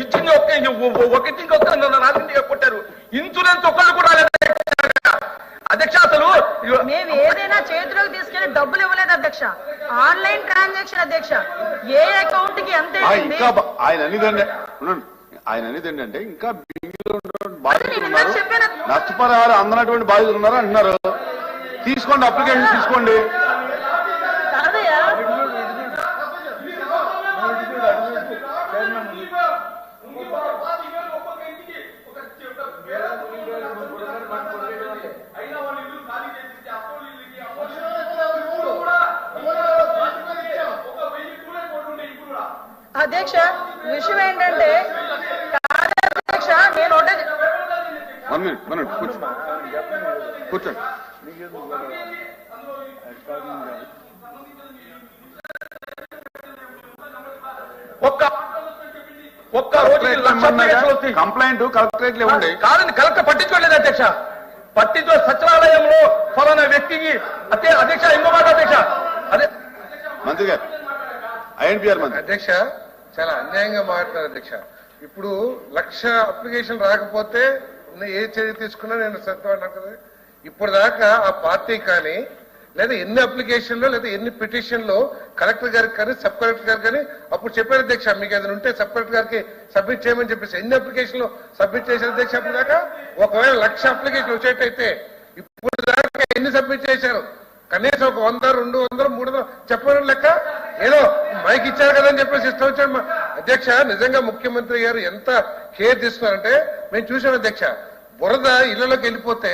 ఇచ్చింది ఒక్క ఒకటి ఇంకొక రాసింది కొట్టారు. ఇన్సూరెన్స్ ఒక్కళ్ళు కూడా అధ్యక్ష అసలు మేము ఏదైనా చేతిలోకి తీసుకెళ్ళి డబ్బులు ఇవ్వలేదు అధ్యక్ష. ఆన్లైన్ ట్రాన్సాక్షన్ అధ్యక్ష. ఏ అకౌంట్కి ఎంత ఆయన అనేది ఏంటంటే ఉండండి. ఆయన అనేది ఏంటంటే ఇంకా. నష్టపరిహారం అందనటువంటి బాధితులు ఉన్నారు అంటున్నారు. తీసుకోండి అప్లికేషన్ తీసుకోండి. కాదయ్యా. అధ్యక్ష విషయం ఏంటంటే అధ్యక్ష నేను కూర్చోండి ఒక్క ఒక్క వస్తాయి. కంప్లైంట్ కలెక్టరేట్ ఇవ్వండి కాదని కలెక్టర్ పట్టించుకోలేదు అధ్యక్ష. పట్టించు సచివాలయంలో ఫలానా వ్యక్తికి అదే అధ్యక్ష ఇంకో మాట అధ్యక్ష. అదే మంత్రి గారు ఐఎన్పిఆర్ మంత్రి. అధ్యక్ష చాలా అన్యాయంగా మాట్లాడుతున్నారు అధ్యక్ష. ఇప్పుడు లక్ష అప్లికేషన్ రాకపోతే ఏ చర్య తీసుకున్నా నేను సత్యం ఇప్పుడు దాకా ఆ పార్టీ కానీ లేదా ఎన్ని అప్లికేషన్లు లేదా ఎన్ని పిటిషన్లు కలెక్టర్ గారికి కానీ సబ్ కలెక్టర్ గారికి కానీ అప్పుడు చెప్పారు అధ్యక్ష మీకు ఏదైనా ఉంటే సబ్ కలెక్టర్ గారికి సబ్మిట్ చేయమని చెప్పేసి. ఎన్ని అప్లికేషన్లు సబ్మిట్ చేశారు అధ్యక్ష అప్పుడు దాకా? ఒకవేళ లక్ష అప్లికేషన్ వచ్చేటైతే ఇప్పుడు దాకా ఎన్ని సబ్మిట్ చేశారు? కనీసం ఒక వంద రెండు వందలు మూడు వందలు చెప్పడం లెక్క? ఏదో మైక్ ఇచ్చారు కదా అని చెప్పేసి ఇష్టం వచ్చాడు మా- అధ్యక్ష నిజంగా ముఖ్యమంత్రి గారు ఎంత కేర్ తీసుకున్నారంటే మేము చూసాం అధ్యక్ష బురద ఇళ్ళలోకి వెళ్ళిపోతే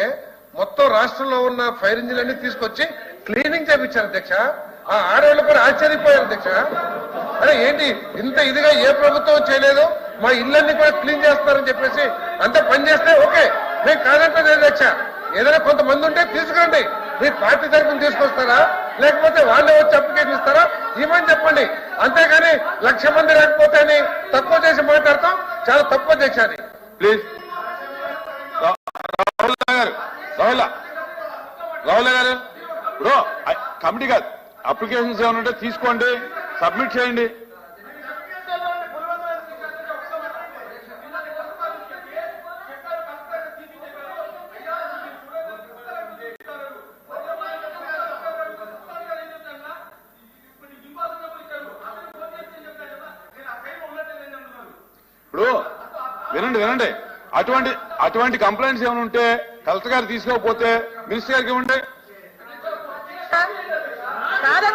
మొత్తం రాష్ట్రంలో ఉన్న ఫైర్ ఇంజిన్ అన్ని తీసుకొచ్చి క్లీనింగ్ చేపించారు అధ్యక్ష. ఆ ఆడవాళ్ళు కూడా ఆశ్చర్యపోయారు అధ్యక్ష. అరే ఏంటి? ఇంత ఇదిగా ఏ ప్రభుత్వం చేయలేదు? మా ఇళ్ళన్ని కూడా క్లీన్ చేస్తారని చెప్పేసి అంత పని చేస్తే ఓకే. మేము కాదంటే అధ్యక్ష. ఏదైనా కొంతమంది ఉంటే తీసుకురండి. మీ పార్టీ తరఫున తీసుకొస్తారా? లేకపోతే వాళ్ళే వచ్చి అప్లికేషన్ ఇస్తారా? ఏమని చెప్పండి. అంతేగాని లక్ష మంది లేకపోతే అని తక్కువ చేసి మాట్లాడతాం. చాలా తక్కువ చేశాను ప్లీజ్. రాహుల్ గారు. రాహుల్ రాహుల్ గారు. బ్రో కమిటీ కాదు. అప్లికేషన్స్ ఏమైనా ఉంటే తీసుకోండి. సబ్మిట్ చేయండి. ఇప్పుడు వినండి వినండి. అటువంటి అటువంటి కంప్లైంట్స్ ఏమైనా ఉంటే కలెక్టర్ గారు తీసుకోకపోతే మినిస్టర్ గారికి ఇవ్వండి. కాదా